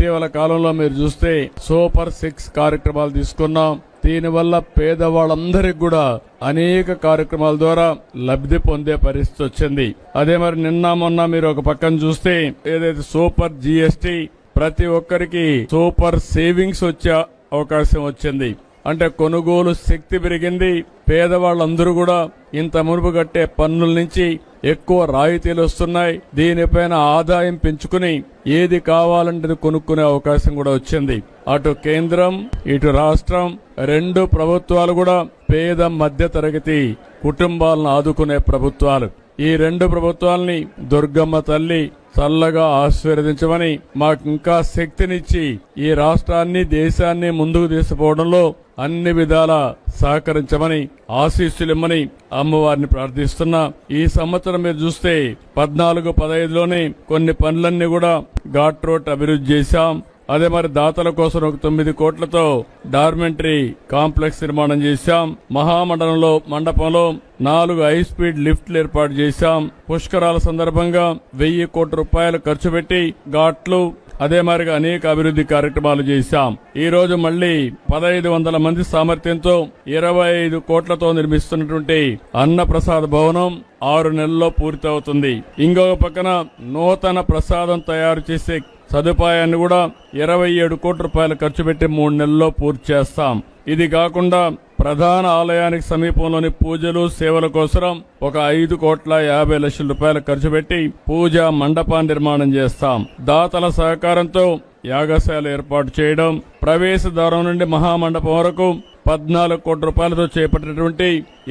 ఇటీవల కాలంలో మీరు చూస్తే సూపర్ సిక్స్ కార్యక్రమాలు తీసుకున్నాం. దీనివల్ల పేదవాళ్ళందరికి కూడా అనేక కార్యక్రమాల ద్వారా లబ్ధి పొందే పరిస్థితి వచ్చింది. అదే మరి నిన్న మొన్న మీరు ఒక పక్కన చూస్తే ఏదైతే సూపర్ జిఎస్టి ప్రతి ఒక్కరికి సూపర్ సేవింగ్స్ వచ్చే అవకాశం వచ్చింది. అంటే కొనుగోలు శక్తి పెరిగింది. పేదవాళ్ళందరూ కూడా ఇంత మునుపు కట్టే పన్నుల నుంచి ఎక్కువ రాయితీలు వస్తున్నాయి. దీనిపైన ఆదాయం పెంచుకుని ఏది కావాలంటే కొనుక్కునే అవకాశం కూడా వచ్చింది. అటు కేంద్రం ఇటు రాష్ట్రం రెండు ప్రభుత్వాలు కూడా పేద మధ్య తరగతి కుటుంబాలను ఆదుకునే ప్రభుత్వాలు. ఈ రెండు ప్రభుత్వాల్ని దుర్గమ్మ తల్లి చల్లగా ఆశీర్వదించమని మాకు ఇంకా శక్తినిచ్చి ఈ రాష్ట్రాన్ని దేశాన్ని ముందుకు తీసుకుపోవడంలో అన్ని విధాల సహకరించమని ఆశీస్సులిమ్మని అమ్మవారిని ప్రార్థిస్తున్నా. ఈ సంవత్సరం మీరు చూస్తే పద్నాలుగు పదహైదులోనే కొన్ని పనులన్నీ కూడా ఘాట్ రోడ్ అభివృద్ధి చేశాం. అదే మరి దాతల కోసం ఒక తొమ్మిది కోట్లతో డార్మెంటరీ కాంప్లెక్స్ నిర్మాణం చేశాం. మహామండలంలో మండపంలో నాలుగు హై స్పీడ్ లిఫ్ట్లు ఏర్పాటు చేశాం. పుష్కరాల సందర్భంగా వెయ్యి కోట్ల రూపాయలు ఖర్చు పెట్టి ఘాట్లు అదే మాదిరిగా అనేక అభివృద్ధి కార్యక్రమాలు చేశాం. ఈ రోజు మళ్ళీ పదహైదు వందల మంది సామర్థ్యంతో ఇరవై ఐదు కోట్లతో నిర్మిస్తున్నటువంటి అన్నప్రసాద్ భవనం ఆరు నెలల్లో పూర్తవుతుంది. ఇంకొక పక్కన నూతన ప్రసాదం తయారు చేసే సదుపాయాన్ని కూడా ఇరవై ఏడు కోట్ల రూపాయలు ఖర్చు పెట్టి మూడు నెలల్లో పూర్తి చేస్తాం. ఇది కాకుండా ప్రధాన ఆలయానికి సమీపంలోని పూజలు సేవల కోసం ఒక ఐదు కోట్ల యాభై లక్షల రూపాయలు ఖర్చు పెట్టి పూజా మండపాన్ని నిర్మాణం చేస్తాం. దాతల సహకారంతో యాగశాల ఏర్పాటు చేయడం ప్రవేశ ద్వారం నుండి మహామండపం వరకు పద్నాలుగు కోట్ల రూపాయలతో చేపట్టినటువంటి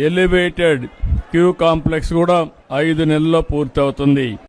ఎలివేటెడ్ క్యూ కాంప్లెక్స్ కూడా ఐదు నెలల్లో పూర్తవుతుంది.